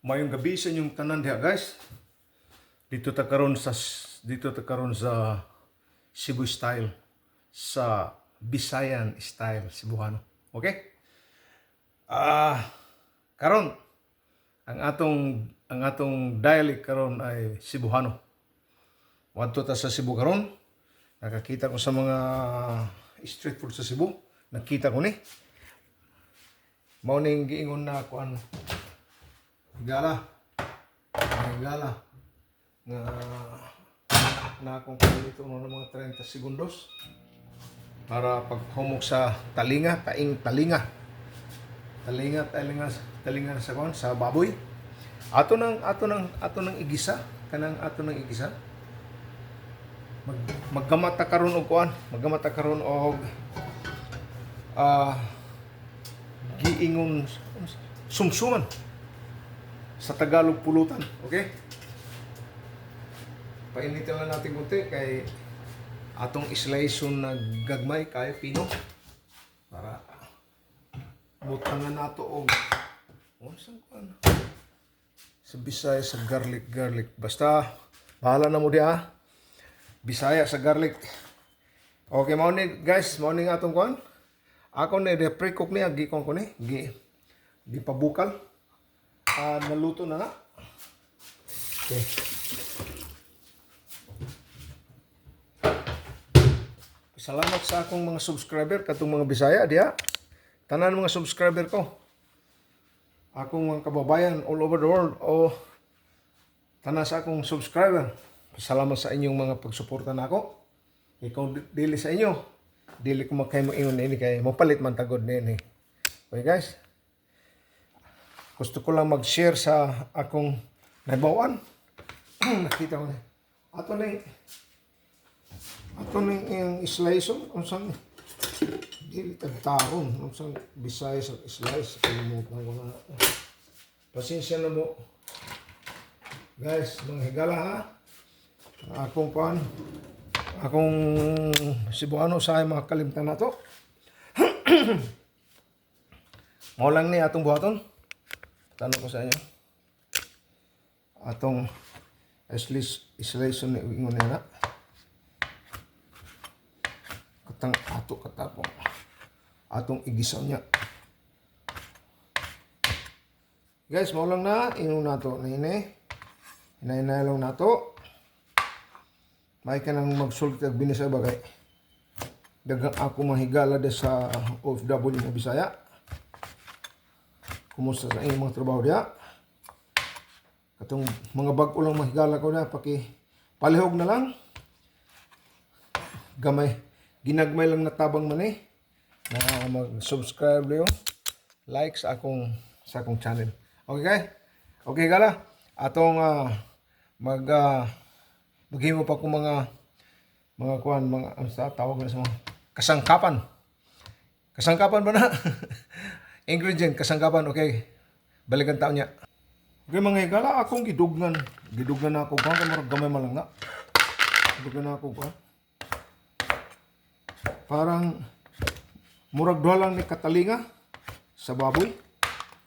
Mayong gabi sa inyong tanan diha guys. Dito ta karon sa dito ta karon sa Cebu style sa Bisayan style Cebuano. Okay? Ah, karon ang atong ang atong dialect karon ay Cebuano. Wadto ta sa Cebu karon. Nakakita ko sa mga street food sa Cebu. Nakita ko ni. Mao ning giingon na kuan Higala. Higala. Nga na akong palito no ng mga 30 segundos para paghumok sa talinga, taing talinga. Talinga, talinga, talinga sa kon sa baboy. Ato nang ato nang ato nang igisa, kanang ato nang igisa. Mag maggamata karon og kuan, maggamata karon og ah giingon sumsuman sa Tagalog pulutan. Okay? Painitin lang natin kunti kay atong islation na gagmay kay pino. Para butangan nato og oh, saan ko ano? sa Bisaya sa garlic garlic. Basta bahala na mo di ah. Bisaya sa garlic. Okay mao ni guys. Mao ni atong kuan ako ni de pre-cook niya gikon ko ni gi di pabukal Ah, naluto na na. Okay. Salamat sa akong mga subscriber katong mga Bisaya diha. Tanan mga subscriber ko. Akong mga kababayan all over the world o tanan sa akong subscriber. Salamat sa inyong mga pagsuporta nako. Ikaw di- dili sa inyo. Dili ko makay mo ingon ini kay mapalit man tagod nini. Okay guys? Gusto ko lang mag-share sa akong naibawan. Nakita ko na. Ato na yung ato na yung slice oh. Unsang dili tagtaon. Unsang bisaya sa slice. Kalimutan ko na. Pasensya na mo. Guys, mga higala ha. Akong pan. Akong Cebuano sa mga kalimtan na to. Mao lang ni atong buhaton. Tanong ko sa inyo. Atong isolation ni ingon na. Katang ato katapong. Atong igisaw niya. Guys, mo lang na. Ingon na to. Nini. Hinay-hinay lang na to. May ka nang magsulit at binisa bagay. Dagang ako mahigala de sa OFW mo Bisaya. Kumusta sa inyong mga trabaho diya? Katong mga bag lang mahigala ko na, paki palihog na lang. Gamay. Ginagmay lang na tabang man eh. Na mag-subscribe niyo. Like sa akong sa akong channel. Okay kay? Okay gala. Atong ah, mag uh, maghimo pa kong mga mga kuan mga ano sa tawag na sa mga kasangkapan. Kasangkapan ba na? Ingredient, kasangkapan, okay. Balikan taon niya. Okay, mga higala, akong gidugnan. Gidugnan na ako ba? Kamarag gamay malang nga. Gidugnan na ako ba? Parang murag duha lang ni katalinga sa baboy.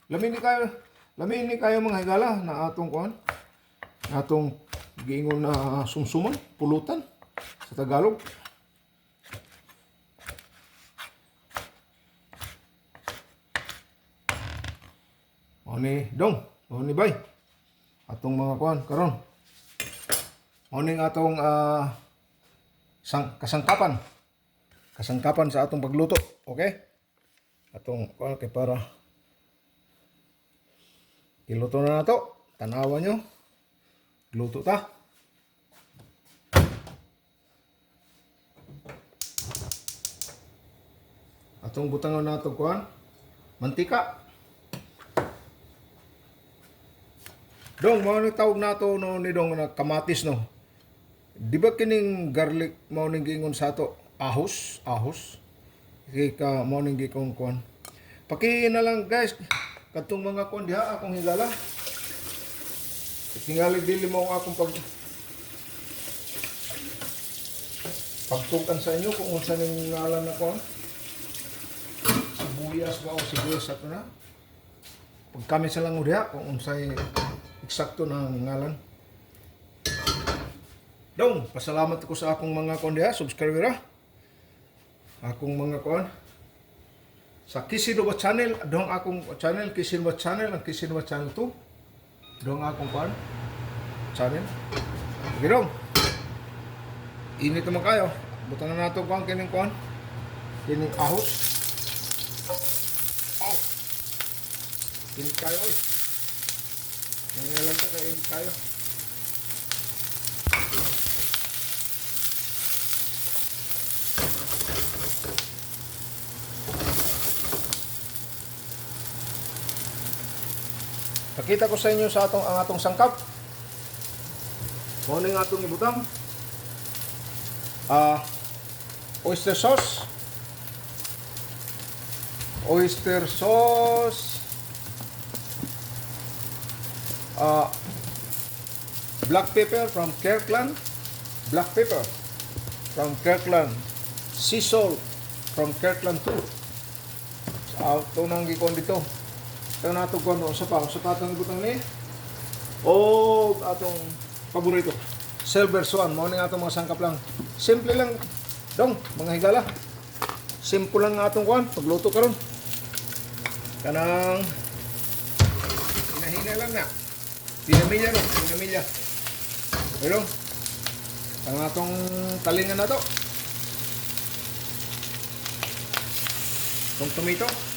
Lamin ni kayo, lamin ni kayo mga higala na atong kuan. Atong giingon na sumsuman, pulutan sa Tagalog. Mao ni dong, mao ni bay. Atong mga kuan karon. Mao ning atong ah, sang kasangkapan. Kasangkapan sa atong pagluto, okay? Atong kuan kay para Iluto na nato. Tanawa nyo. Luto ta. Atong butangon nato kuan. Mantika. Dong, mao ni tawag nato no ni dong na kamatis no. Di ba kining garlic mao ning giingon sa ato? Ahos, ahos. Kay ka mao ning gikon kuan. Paki na lang guys. Katong mga kuan diha akong higala. Tingali dili mo akong pag pagtukan sa inyo kung unsa ning ngalan na kuan. Sibuyas ba o sibuyas ato na? pag-comment sa lang diha kung unsay eksakto na ngalan. Dong, pasalamat ko sa akong mga kon diha, subscriber. Akong mga kon sa Kisinwa channel, dong akong channel Kisinwa channel, ang Kisinwa channel 2. Dong akong kon channel. Okay dong. Init naman kayo. Butan na nato kon kining kon. Kining ahos. Oh. Init kayo oy. Nangyaylan ka kaya init kayo. Pakita ko sa inyo sa atong ang atong sangkap. Muna yung atong ibutang. Ah, oyster sauce. Oyster sauce. Ah, black pepper from Kirkland. Black pepper from Kirkland. Sea salt from Kirkland too. Sa auto nang gikon dito. Ito na ito kung sa pa, sa patang ibutang ni. O atong paborito. Silver Swan, mo nga atong mga sangkap lang. Simple lang, dong, mga higala. Simple lang nga atong kuhan, pagluto karon. Kanang hinahina lang na. Pinamilya no, pinamilya. Pero, ang atong talingan na to. Itong tomato.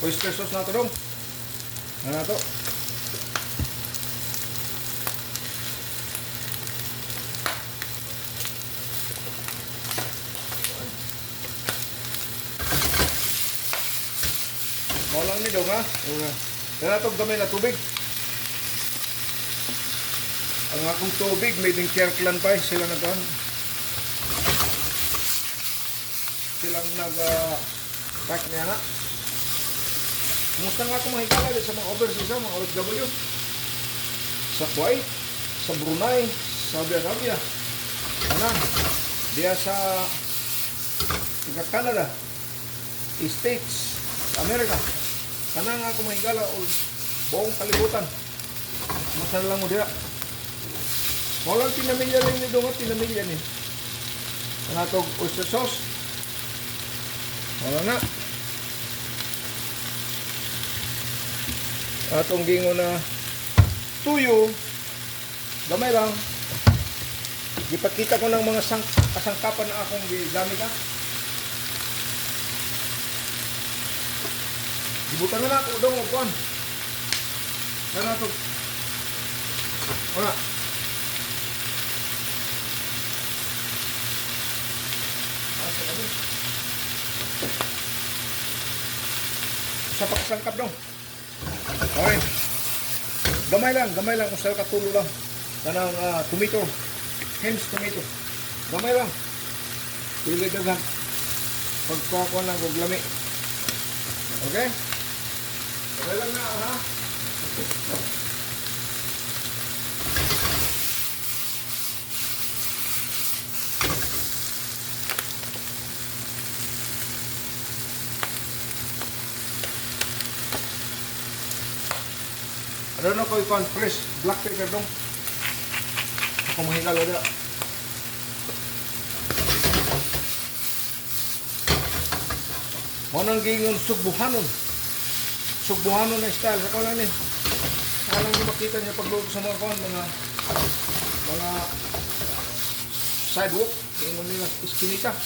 Oyster sauce na ito dong. Ano na ito? Mau lang ni dong ha. Una. Yan na ito gamay na tubig. Ang akong tubig, made in Kirkland pa eh. Sila nag Silang nag uh, pack niya na. Kumusta nga itong mahigala din sa mga overseas, mga OFW? Sa Kuwait, sa Brunei, Saudi Arabia, kanan, diya sa taga Canada, States, America, kanan nga itong mahigala o buong kalibutan. Na lang mo diya? Walang tinamilya rin ni Dungat, tinamilya ni. Ang atong oyster sauce. Wala na. Atong gingo na tuyo gamay lang. Gipakita ko ng mga sang kasangkapan na akong gigamit ha? Gibutan na na ako dong og kuan kana to. Wala. Na sa pakasangkap dong Okay. Gamay lang, gamay lang. Kung sa'yo katulo lang. Kanang uh, tomato. Hens tomato. Gamay lang. Pili dagan. Pagkuha ko lang kung lami. Okay? Okay lang na, ha? Ano na ko ikon fresh black pepper dong. Ako mahingal ulit. Mo nang gingon sugbuhanon. Sugbuhanon na style sa kaulan ni. Lang di makita niya pagluto sa mga kon mga mga sidewalk. Gingon nila iskinita.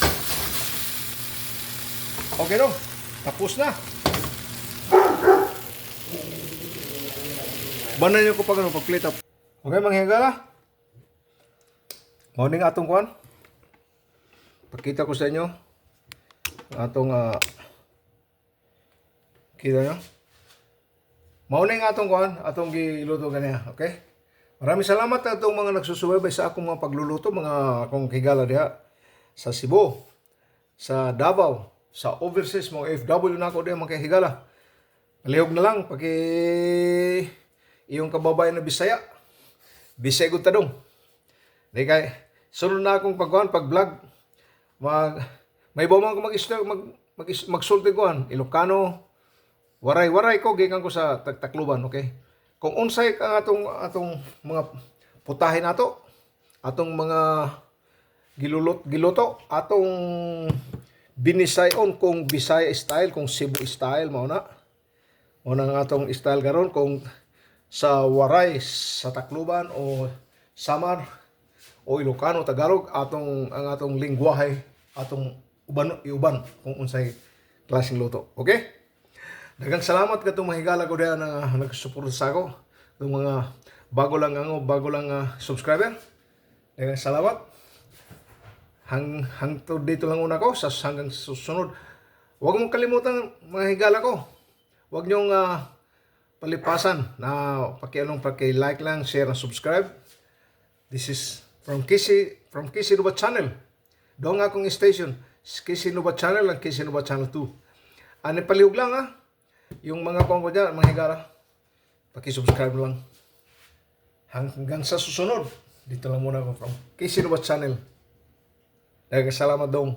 Okay dong. Tapos na. Banan niyo ko pag ano, pag plate up. Okay, manghigala. Morning atong kuan. Pakita ko sa inyo atong uh, kita nyo. Morning atong kuan, atong giluto ganiya, okay? Maraming salamat sa atong mga nagsusubaybay sa akong mga pagluluto, mga akong higala diha sa Cebu, sa Davao, sa overseas mo FW na ako din mga higala. Palihog na lang paki iyong kababayan na Bisaya. Bisaya gud tadong. Di kay na akong pagkuhan pag vlog mag may bawang ko mag mag mag magsulti kuhan Ilocano waray-waray ko gikan ko sa tagtakluban okay kung unsay ka atong atong mga putahin nato atong mga gilulot giluto atong binisayon kung Bisaya style kung Cebu style mao na mao na ang atong style karon kung sa waray sa Tacloban o Samar o Ilocano Tagalog atong ang atong lingwahe atong uban iuban kung unsay klaseng luto okay Daghang salamat katong mahigala ko diyan nga nagsuporta sa ako. Itong mga bago lang ang bago lang ah, subscriber. Daghang salamat. Hang hangtod dito lang una ko sa hanggang susunod. Huwag mong kalimutan mga higala ko. Huwag niyong ah, palipasan na pakianong paki-like lang, share, and subscribe. This is from Kisi from Kisi Nuba Channel. Doon nga akong station. Kisi Nuba Channel and Kisi Nuba Channel 2. Ano palihog lang ah. Yung mga kong ko dyan, mga higala, paki-subscribe lang. Hanggang sa susunod, dito lang muna ako from Kisi Nuba Channel. Daghang salamat dong.